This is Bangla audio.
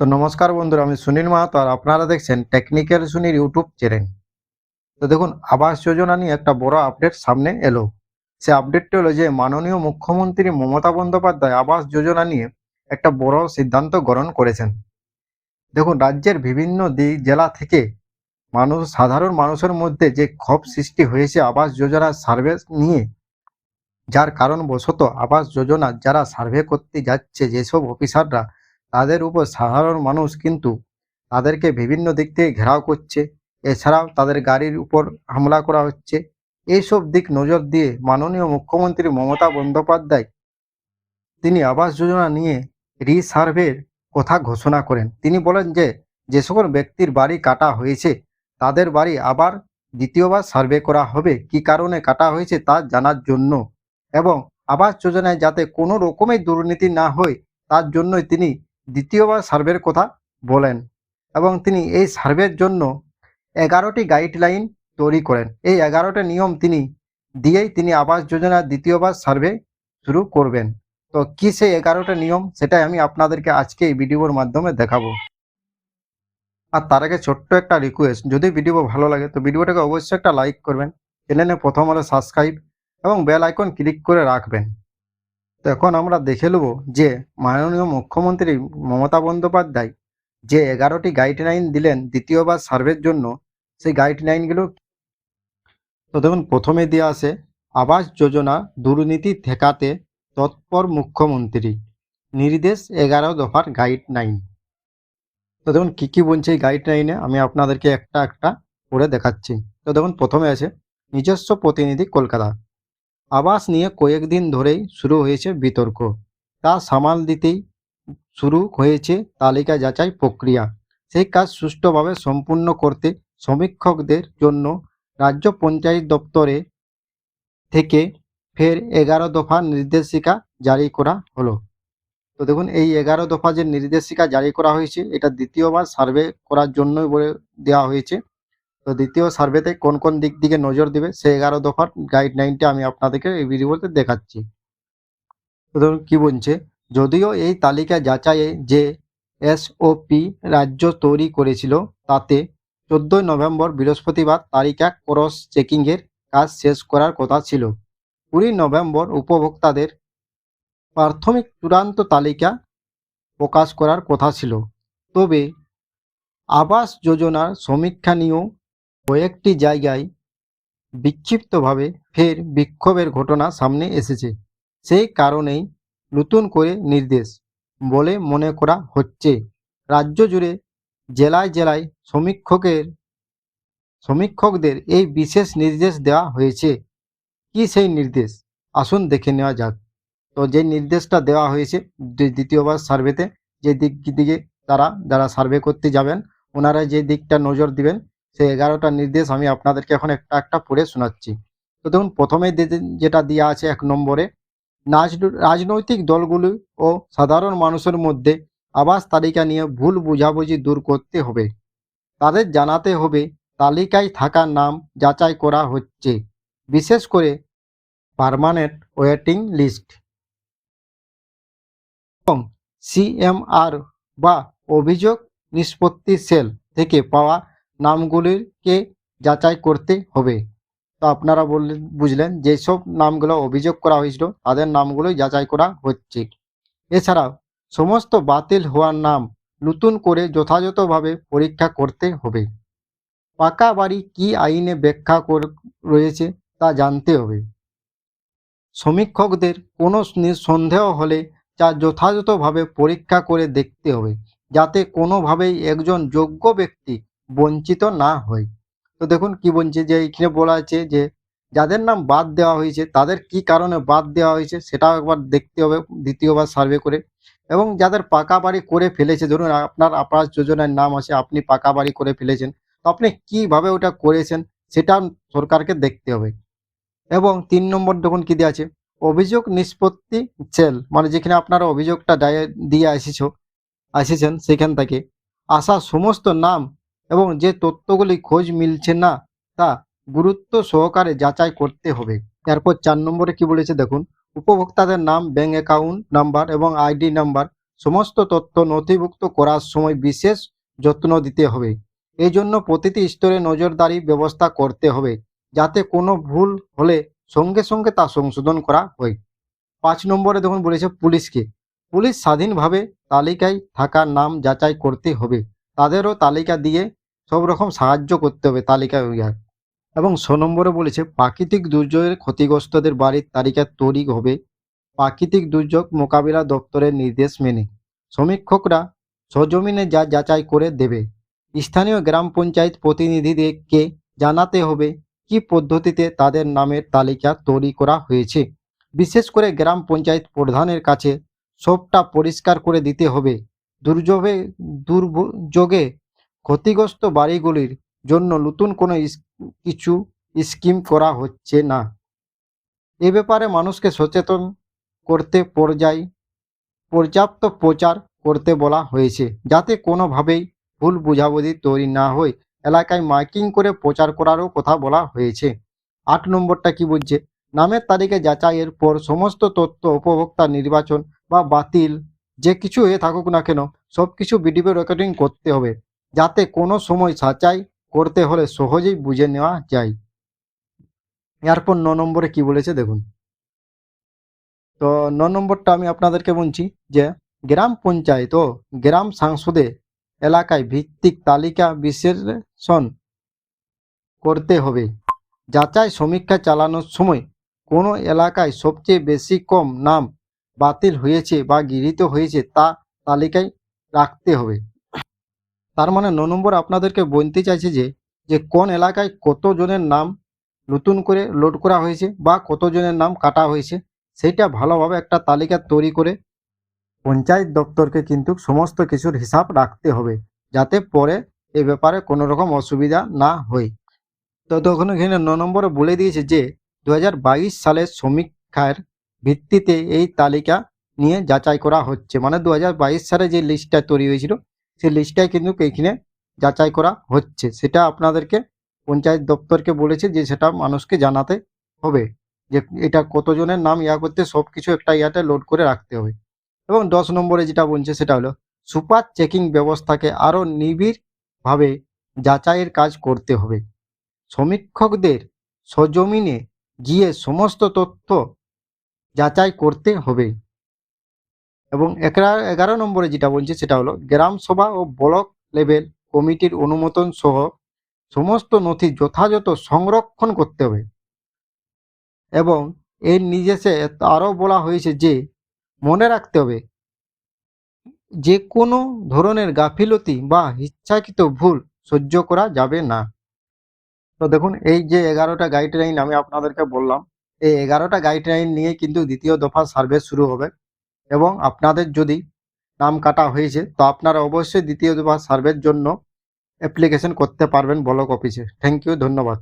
তো নমস্কার বন্ধুরা, আমি সুনীল মাহাতো আর আপনারা দেখছেন টেকনিক্যাল সুনীল ইউটিউব চ্যানেল তো দেখুন, আবাস যোজনা নিয়ে একটা বড় আপডেট সামনে এলো। সে আপডেটটি হলো যে, মাননীয় মুখ্যমন্ত্রী মমতা বন্দ্যোপাধ্যায় আবাস যোজনা নিয়ে একটা বড় সিদ্ধান্ত গ্রহণ করেছেন। দেখুন, রাজ্যের বিভিন্ন দিক, জেলা থেকে মানুষ, সাধারণ মানুষের মধ্যে যে ক্ষোভ সৃষ্টি হয়েছে আবাস যোজনার সার্ভে নিয়ে, যার কারণবশত আবাস যোজনা যারা সার্ভে করতে যাচ্ছে, যেসব অফিসাররা তাদের উপর সাধারণ মানুষ কিন্তু তাদেরকে বিভিন্ন দিক থেকে ঘেরাও করছে। এছাড়াও তাদের গাড়ির উপর হামলা করা হচ্ছে। এইসব দিক নজর দিয়ে মাননীয় মুখ্যমন্ত্রী মমতা বন্দ্যোপাধ্যায় তিনি আবাস যোজনা নিয়ে রিসার্ভের কথা ঘোষণা করেন। তিনি বলেন যে যে সকল ব্যক্তির বাড়ি কাটা হয়েছে, তাদের বাড়ি আবার দ্বিতীয়বার সার্ভে করা হবে। কি কারণে কাটা হয়েছে তা জানার জন্য এবং আবাস যোজনায় যাতে কোনো রকমের দুর্নীতি না হয়, তার জন্যই তিনি দ্বিতীয়বার সার্ভের কথা বলেন এবং তিনি এই সার্ভের জন্য এগারোটি গাইডলাইন তৈরি করেন। এই এগারোটা নিয়ম তিনি দিয়েই তিনি আবাস যোজনার দ্বিতীয়বার সার্ভে শুরু করবেন। তো কি সেই এগারোটা নিয়ম, সেটাই আমি আপনাদেরকে আজকে এই ভিডিওর মাধ্যমে দেখাবো। আর তার আগে ছোট্ট একটা রিকোয়েস্ট যদি ভিডিও ভালো লাগে তো ভিডিওটাকে অবশ্যই একটা লাইক করবেন, চ্যানেলে প্রথম হলে সাবস্ক্রাইব এবং বেল আইকন ক্লিক করে রাখবেন। তো এখন আমরা দেখে নেব যে মাননীয় মুখ্যমন্ত্রী মমতা বন্দ্যোপাধ্যায় যে এগারোটি গাইডলাইন দিলেন দ্বিতীয়বার সার্ভের জন্য, সেই গাইডলাইনগুলো তো দেখুন, প্রথমে দেওয়া আছে, আবাস যোজনা দুর্নীতি ঠেকাতে তৎপর মুখ্যমন্ত্রী, নির্দেশ এগারো দফার গাইডলাইন তো দেখুন, কী কী বলছে এই গাইডলাইনে আমি আপনাদেরকে একটা একটা করে দেখাচ্ছি। তো দেখুন, প্রথমে আছে, নিজস্ব প্রতিনিধি কলকাতা। আবাস নিয়ে কয়েকদিন ধরেই শুরু হয়েছে বিতর্ক। তা সামাল দিতেই শুরু হয়েছে তালিকা যাচাই প্রক্রিয়া। সেই কাজ সুষ্ঠুভাবে সম্পূর্ণ করতে সমীক্ষকদের জন্য রাজ্য পঞ্চায়েত দপ্তরে থেকে ফের এগারো দফা নির্দেশিকা জারি করা হলো। তো দেখুন, এই এগারো দফা যে নির্দেশিকা জারি করা হয়েছে, এটা দ্বিতীয়বার সার্ভে করার জন্যই বলে দেওয়া হয়েছে। তো দ্বিতীয় সার্ভেতে কোন কোন দিক দিকে নজর দিবে সেই এগারো দফার গাইডলাইনটা আমি আপনাদেরকে এই ভিডিওতে দেখাচ্ছি। তো ধরুন কি বলছে, যদিও এই তালিকা যাচাইয়ে যে এসওপি রাজ্য তৈরি করেছিল, তাতে চোদ্দই নভেম্বর বৃহস্পতিবার তালিকা ক্রস চেকিংয়ের কাজ শেষ করার কথা ছিল। কুড়ি নভেম্বর উপভোক্তাদের প্রাথমিক চূড়ান্ত তালিকা প্রকাশ করার কথা ছিল। তবে আবাস যোজনার সমীক্ষা নিয়েও কয়েকটি জায়গায় বিক্ষিপ্তভাবে ফের বিক্ষোভের ঘটনা সামনে এসেছে। সেই কারণেই নতুন করে নির্দেশ বলে মনে করা হচ্ছে। রাজ্য জুড়ে জেলায় জেলায় সমীক্ষকের, সমীক্ষকদের এই বিশেষ নির্দেশ দেওয়া হয়েছে। কি সেই নির্দেশ? আসুন দেখে নেওয়া যাক। তো যে নির্দেশটা দেওয়া হয়েছে দ্বিতীয়বার সার্ভেতে যে দিক দিকে তারা, যারা সার্ভে করতে যাবেন, ওনারা যে দিকটা নজর দিবেন সেই এগারোটা নির্দেশ আমি আপনাদেরকে এখন একটা একটা পড়ে শোনাচ্ছি। তো দেখুন, প্রথমে যেটা দেওয়া আছে এক নম্বরে রাজনৈতিক দলগুলি ও সাধারণ মানুষের মধ্যে আবাস তালিকা নিয়ে ভুল বোঝাবুঝি দূর করতে হবে। তাদের জানাতে হবে, তালিকায় থাকা নাম যাচাই করা হচ্ছে। বিশেষ করে পার্মানেন্ট ওয়েটিং লিস্ট। এবং সিএমআর বা অভিযোগ নিষ্পত্তি সেল থেকে পাওয়া নামগুলিকে যাচাই করতে হবে। তো আপনারা বললেন বুঝলেন যেসব নামগুলো অভিযোগ করা হয়েছিল, তাদের নামগুলোই যাচাই করা হচ্ছে। এছাড়াও সমস্ত বাতিল হওয়ার নাম নতুন করে যথাযথভাবে পরীক্ষা করতে হবে। পাকা বাড়ি কি আইনে ব্যাখ্যা রয়েছে তা জানতে হবে। সমীক্ষকদের কোনো সন্দেহ হলে তা যথাযথভাবে পরীক্ষা করে দেখতে হবে, যাতে কোনোভাবেই একজন যোগ্য ব্যক্তি বঞ্চিত না হয় তো দেখুন কি বলছে যে এখানে বলা আছে যে, যাদের নাম বাদ দেওয়া হয়েছে, তাদের কি কারণে বাদ দেওয়া হয়েছে সেটাও একবার দেখতে হবে দ্বিতীয়বার সার্ভে করে। এবং যাদের পাকা বাড়ি করে ফেলেছে, ধরুন আপনার আবাস যোজনার নাম আছে, আপনি পাকা বাড়ি করে ফেলেছেন, তো আপনি কীভাবে ওটা করেছেন সেটা সরকারকে দেখতে হবে। এবং তিন নম্বর দেখুন কি দেওয়া আছে, অভিযোগ নিষ্পত্তি সেল মানে যেখানে আপনারা অভিযোগটা দিয়ে এসেছ এসেছেন সেখান থেকে, আসা সমস্ত নাম এবং যে তথ্যগুলি খোঁজ মিলছে না, তা গুরুত্ব সহকারে যাচাই করতে হবে। এরপর চার নম্বরে কি বলেছে দেখুন, উপভোক্তাদের নাম ব্যাঙ্ক অ্যাকাউন্ট নাম্বার এবং আইডি নাম্বার সমস্ত তথ্য নথিভুক্ত করার সময় বিশেষ যত্ন দিতে হবে। এই জন্য প্রতিটি স্তরে নজরদারি ব্যবস্থা করতে হবে, যাতে কোনো ভুল হলে সঙ্গে সঙ্গে তা সংশোধন করা হয়। পাঁচ নম্বরে দেখুন বলেছে পুলিশকে। পুলিশ স্বাধীনভাবে তালিকায় থাকা নাম যাচাই করতে হবে। তাদেরও তালিকা দিয়ে সব রকম সাহায্য করতে হবে তালিকা অনুযায়ী এবং ছ নম্বরে বলেছে, প্রাকৃতিক দুর্যোগের ক্ষতিগ্রস্তদের বাড়ির তালিকা তৈরি হবে। প্রাকৃতিক দুর্যোগ মোকাবিলা দপ্তরের নির্দেশ মেনে। সমীক্ষকরা সজমিনে যা যাচাই করে দেবে। স্থানীয় গ্রাম পঞ্চায়েত প্রতিনিধিদেরকে জানাতে হবে কি পদ্ধতিতে তাদের নামের তালিকা তৈরি করা হয়েছে। বিশেষ করে গ্রাম পঞ্চায়েত প্রধানের কাছে সবটা পরিষ্কার করে দিতে হবে। দুর্যোগে দুর্যোগে ক্ষতিগ্রস্ত বাড়িগুলির জন্য নতুন কোনো কিছু স্কিম করা হচ্ছে না। এ ব্যাপারে মানুষকে সচেতন করতে পর্যায়, পর্যাপ্ত প্রচার করতে বলা হয়েছে, যাতে কোনোভাবেই ভুল বোঝাবুঝি তৈরি না হয়। এলাকায় মাইকিং করে প্রচার করারও কথা বলা হয়েছে। আট নম্বরটা কি বুঝছে নামের তালিকা যাচাইয়ের পর সমস্ত তথ্য, উপভোক্তা নির্বাচন বা বাতিল যে কিছু হয়ে থাকুক না কেন, সব কিছু ভিডিও রেকর্ডিং করতে হবে। যাতে কোনো সময় যাচাই করতে হলে সহজেই বুঝে নেওয়া যায়। এরপর ন নম্বরে কি বলেছে দেখুন। তো ন নম্বরটা আমি আপনাদেরকে বলছি যে, গ্রাম পঞ্চায়েত ও গ্রাম সাংসদে এলাকায় ভিত্তিক তালিকা বিশ্লেষণ করতে হবে। যাচাই সমীক্ষা চালানোর সময় কোনো এলাকায় সবচেয়ে বেশি কম নাম বাতিল হয়েছে বা গৃহীত হয়েছে তা তালিকায় রাখতে হবে। তার মানে ন নম্বর আপনাদেরকে বলতে চাইছে যে যে কোন এলাকায় কতজনের নাম নতুন করে লোড করা হয়েছে বা কতজনের নাম কাটা হয়েছে সেইটা ভালোভাবে একটা তালিকা তৈরি করে পঞ্চায়েত দপ্তরকে কিন্তু সমস্ত কিছুর হিসাব রাখতে হবে, যাতে পরে এ ব্যাপারে কোনো রকম অসুবিধা না হয়। তো তখন এখানে ন নম্বরে বলে দিয়েছে যে দু হাজার বাইশ সালের সমীক্ষার ভিত্তিতে এই তালিকা নিয়ে যাচাই করা হচ্ছে। মানে দু হাজার বাইশ সালে যে লিস্টটা তৈরি হয়েছিল, সেই লিস্টটাই কিন্তু এখানে যাচাই করা হচ্ছে। সেটা আপনাদেরকে পঞ্চায়েত দপ্তরকে বলেছে যে সেটা মানুষকে জানাতে হবে যে এটা কতজনের নাম, ইয়া করতে সব কিছু একটা ইয়াতে লোড করে রাখতে হবে। এবং দশ নম্বরে যেটা বলছে সেটা হলো, সুপার চেকিং ব্যবস্থাকে আরও নিবিড়ভাবে যাচাইয়ের কাজ করতে হবে। সমীক্ষকদের সজমিনে গিয়ে সমস্ত তথ্য যাচাই করতে হবে। এবং এগারো নম্বরে যেটা বলছে সেটা হলো, গ্রাম সভা ও ব্লক লেভেল কমিটির অনুমোদন সহ সমস্ত নথি যথাযথ সংরক্ষণ করতে হবে। এবং এর নিজেসে আরও বলা হয়েছে যে, মনে রাখতে হবে, যে কোনো ধরনের গাফিলতি বা ইচ্ছাকৃত ভুল সহ্য করা যাবে না। তো দেখুন, এই যে এগারোটা গাইডলাইন আমি আপনাদেরকে বললাম এই এগারোটা গাইডলাইন নিয়ে কিন্তু দ্বিতীয় দফা সার্ভে শুরু হবে। এবং আপনাদের যদি নাম কাটা হয়েছে, তো আপনারা অবশ্যই দ্বিতীয় দফা সার্ভের জন্য অ্যাপ্লিকেশন করতে পারবেন ব্লক অফিসে থ্যাংক ইউ ধন্যবাদ।